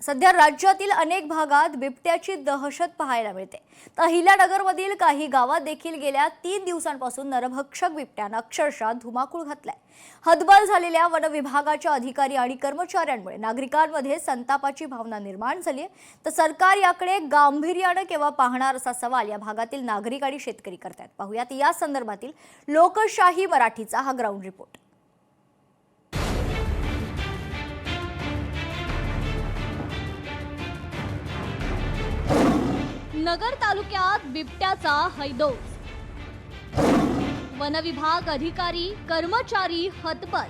सध्या राज्यातील अनेक भागात बिबट्याची दहशत पाहायला मिळते. तर अहिल्यानगरमधील काही गावात देखील गेल्या तीन दिवसांपासून नरभक्षक बिबट्यानं अक्षरशः धुमाकूळ घातलाय. हदबल झालेल्या वन विभागाच्या अधिकारी आणि कर्मचाऱ्यांमुळे नागरिकांमध्ये संतापाची भावना निर्माण झाली आहे तर सरकार याकडे गांभीर्यानं केव्हा पाहणार असा सवाल या भागातील नागरिक आणि शेतकरी करतायत. पाहुयात या संदर्भातील लोकशाही मराठीचा हा ग्राउंड रिपोर्ट नगर तालुक्यात बिबट्याचा हैदोस. वनविभाग अधिकारी कर्मचारी हतबल.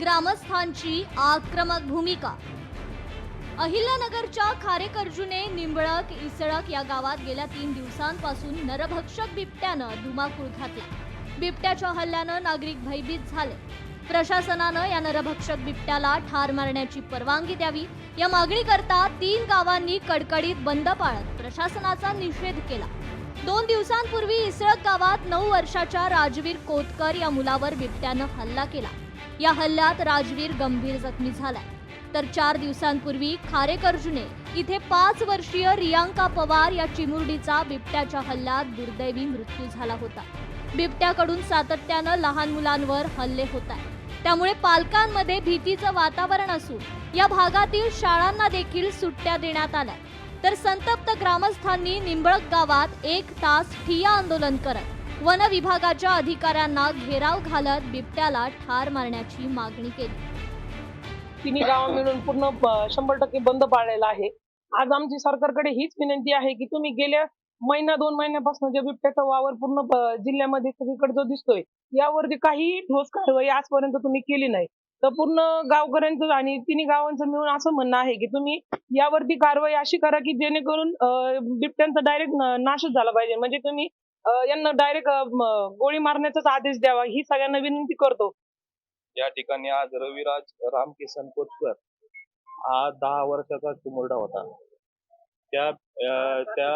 ग्रामस्थांची आक्रमक भूमिका. अहिल्यानगरच्या खारेकर्जुने निंबळक इसळक या गावात गेल्या तीन दिवसांपासून नरभक्षक बिबट्यानं धुमाकूळ घातला. बिबट्याच्या हल्ल्यानं नागरिक भयभीत झाले. प्रशासनानं या नरभक्षक बिबट्याला ठार मारण्याची परवानगी द्यावी. या मागणीकरता तीन गावांनी कडकडीत बंद पाळत प्रशासनाचा निषेध केला. दोन दिवसांपूर्वी इसळक गावात नऊ वर्षाच्या राजवीर कोतकर या मुलावर बिबट्यानं हल्ला केला. या हल्ल्यात राजवीर गंभीर जखमी झालाय. तर चार दिवसांपूर्वी खारेकर्जुने इथे पाच वर्षीय रियांका पवार या चिमुरडीचा बिबट्याच्या हल्ल्यात दुर्दैवी मृत्यू झाला होता. बिबट्याकडून सातत्यानं लहान मुलांवर हल्ले होत आहेत. त्यामुळे पालकांमध्ये भीतीचं वातावरण असून या भागातील शाळांना देखील सुट्ट्या देण्यात आल्या. तर संतप्त ग्रामस्थांनी निंबळक गावात एक तास ठिया आंदोलन करत वन विभागाच्या अधिकाऱ्यांना घेराव घालत बिबट्याला ठार मारण्याची मागणी केली. तिन्ही गाव मिळून पूर्ण शंभर टक्के बंद पाळलेला आहे. आज आमची सरकारकडे हीच विनंती आहे की तुम्ही गेल्या महिना दोन महिन्यापासून जे बिबट्याचा वावर पूर्ण जिल्ह्यामध्ये सगळीकडे जो दिसतोय यावरती काही ठोस कारवाई आजपर्यंत तुम्ही केली नाही. तर पूर्ण गावकऱ्यांचं आणि तिन्ही गावांचं मिळून असं म्हणणं आहे की तुम्ही यावरती कारवाई अशी करा की जेणेकरून बिबट्यांचा डायरेक्ट नाशच झाला पाहिजे. म्हणजे तुम्ही यांना डायरेक्ट गोळी मारण्याचाच आदेश द्यावा ही सगळ्यांना विनंती करतो. या ठिकाणी आज रविराज रामकिसन कोचकर हा दहा वर्षाचा चिमुरडा होता. त्या त्या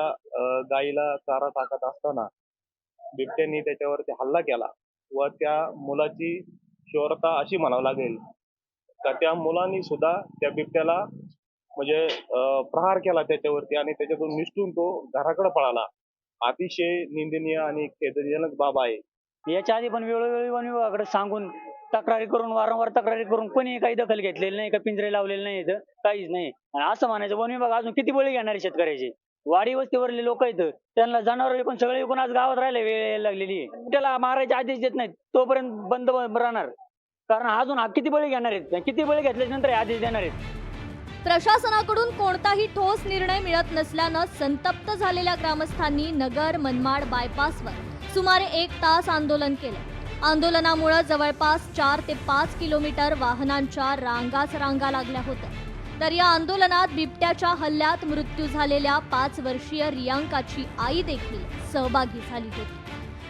गाईला चारा टाकत असताना बिबट्यांनी त्याच्यावरती हल्ला केला व त्या मुलाची शोरता अशी म्हणावं लागेल का त्या मुलांनी सुद्धा त्या बिबट्याला म्हणजे प्रहार केला त्याच्यावरती आणि त्याच्यातून निसटून तो घराकडे पळाला. अतिशय निंदनीय आणि खेदजनक बाब आहे. याच्या आधी पण वेळोवेळी वन विभागाकडे सांगून तक्रारी करून वारंवार तक्रारी करून कोणी काही दखल घेतलेली नाही का पिंजरे लावलेले नाही इथं काहीच नाही. आणि असं म्हणायचं वन विभाग अजून किती बळी घेणार शेतकऱ्याचे? वाडी वस्तीवरले लोक आहेत त्यांना जनावर पण सगळे विकून आज गावात राहिले वेळ लागलेली आहे. त्याला मारायचे आदेश देत नाहीत तोपर्यंत बंद राहणार. कारण अजून हा किती बळी घेणार आहेत? किती बळी घेतल्यानंतर नंतर आदेश देणार आहेत? प्रशासनाकडून कोणताही ठोस निर्णय मिळत नसल्यानं संतप्त झालेल्या ग्रामस्थांनी नगर मनमाड बायपासवर सुमारे एक तास आंदोलन केलं. आंदोलनामुळे जवळपास चार ते पाच किलोमीटर वाहनांच्या रांगाच रांगा लागल्या होत्या. तर या आंदोलनात बिबट्याच्या हल्ल्यात मृत्यू झालेल्या पाच वर्षीय रियांकाची आई देखील सहभागी झाली होती.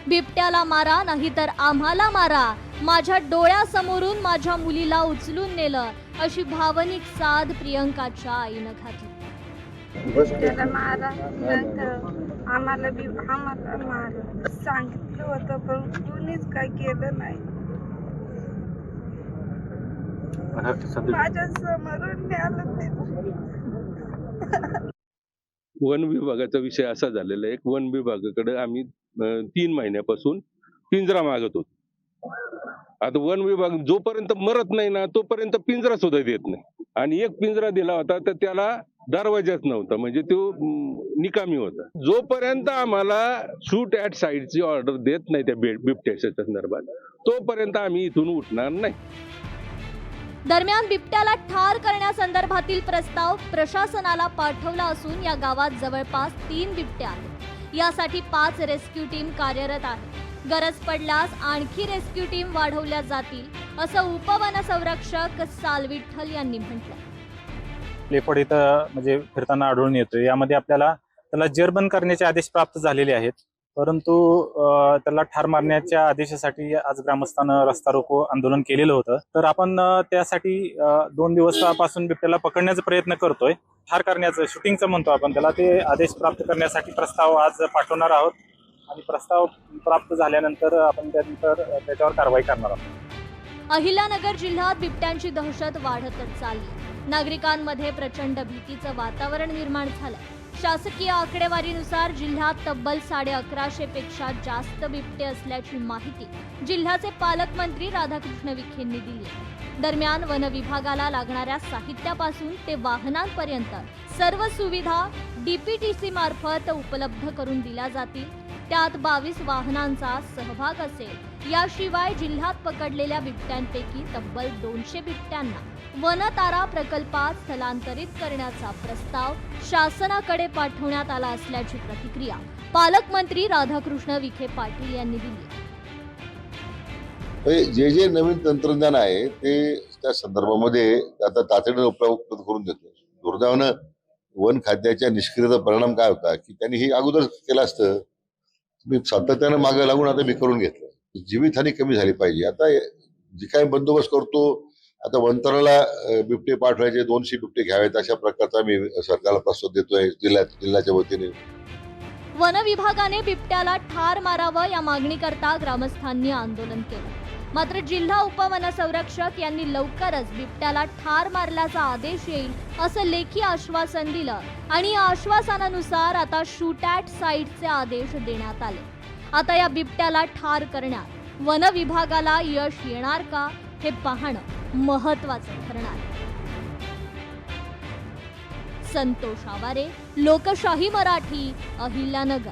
बिबट्याला मारा नाहीतर आम्हाला मारा. माझ्या डोळ्यासमोरून माझ्या मुलीला उचलून नेलं अशी भावनिक साध प्रियंकाच्या आईनं घातली. मारा आम्हाला बी आम्हाला मार सांगितलं होतं पण कोणीच काय केलं नाही. माझ्या समोरून न्यालं ते वन विभागाचा विषय असा झालेला आहे. वन विभागाकडे आम्ही तीन महिन्यापासून पिंजरा मागत होतो. आता वन विभाग जोपर्यंत मरत नाही ना तोपर्यंत पिंजरा सुद्धा देत नाही. आणि एक पिंजरा दिला होता तर त्याला दरवाजाच नव्हता. म्हणजे तो निकामी होता. जोपर्यंत आम्हाला शूट ऍट साईडची ऑर्डर देत नाही त्या बिबट्याच्या संदर्भात तोपर्यंत आम्ही इथून उठणार नाही. दरम्यान बिबट्याला ठार करण्यासंदर्भातील प्रस्ताव प्रशासनाला पाठवला असून या गावात जवळपास तीन बिबट्या आहेत. यासाठी पाच रेस्क्यू टीम कार्यरत आहे. गरज पडल्यास आणखी रेस्क्यू टीम वाढवल्या जातील असं उपवन संरक्षक सालविठ्ठल यांनी म्हटलं. लेपड इथं म्हणजे फिरताना आढळून येतो यामध्ये आपल्याला त्याला जेरबंद करण्याचे आदेश प्राप्त झालेले आहेत. परंतु त्याला ठार मारण्याच्या आदेशासाठी आज ग्रामस्थानं रस्ता रोको आंदोलन केलेलं होतं. तर आपण त्यासाठी दोन दिवसापासून बिबट्याला पकडण्याचा प्रयत्न करतोय. ठार करण्याचं शूटिंगचं म्हणतो आपण त्याला. ते आदेश प्राप्त करण्यासाठी प्रस्ताव आज पाठवणार आहोत. आणि प्रस्ताव प्राप्त झाल्यानंतर आपण त्यानंतर त्याच्यावर कारवाई करणार आहोत. अहिल्यानगर जिल्ह्यात बिबट्यांची दहशत वाढतच चालली. नागरिकांमध्ये प्रचंड भीतीचं वातावरण निर्माण झालं. शासकीय आकडेवारीनुसार जिल्ह्यात तब्बल साडे अकराशे पेक्षा जास्त बिबटे असल्याची माहिती जिल्ह्याचे पालकमंत्री राधाकृष्ण विखेंनी दिली. दरम्यान वन विभागाला लागणाऱ्या साहित्यापासून ते वाहनांपर्यंत सर्व सुविधा डीपीटीसी मार्फत उपलब्ध करून दिल्या जातील. त्यात बावीस वाहनांचा सहभाग असेल. याशिवाय जिल्ह्यात पकडलेल्या बिबट्यांपैकी तब्बल दोनशे बिबट्यांना वनतारा प्रकल्पात स्थलांतरित करण्याचा प्रस्ताव शासनाकडे पाठवण्यात आला असल्याची प्रतिक्रिया पालकमंत्री राधाकृष्ण विखे पाटील यांनी दिली. जे जे नवीन तंत्रज्ञान आहे ते त्या संदर्भामध्ये आता तातडीने उपलब्ध करून देतो दुर्दैवानं वन खात्याच्या निष्क्रियता परिणाम काय होता की त्यांनी हे अगोदर केलं असतं मी सातत्यानं मागे लागून आता मी करून घेतलं. जीवितहानी कमी झाली पाहिजे. आता जे काही बंदोबस्त करतो आता वंतराला बिबटे पाठवायचे दोनशे बिबटे घ्यावेत अशा प्रकारचा मी सरकारला प्रस्ताव देतोय जिल्ह्यात जिल्ह्याच्या वतीने. वन विभागाने बिबट्याला ठार मारावं या मागणीकरता ग्रामस्थांनी आंदोलन केलं. मात्र जिल्हा उपवन संरक्षक यांनी लवकरच बिबट्याला ठार मारल्याचा आदेश येईल असं लेखी आश्वासन दिलं. आणि या आश्वासनानुसार आता शूट ॲट साईटचे आदेश देण्यात आले. आता या बिबट्याला ठार करण्यात वन विभागाला यश येणार का हे पाहणं महत्वाचं ठरणार संतोष आवारे लोकशाही मराठी अहिल्यानगर.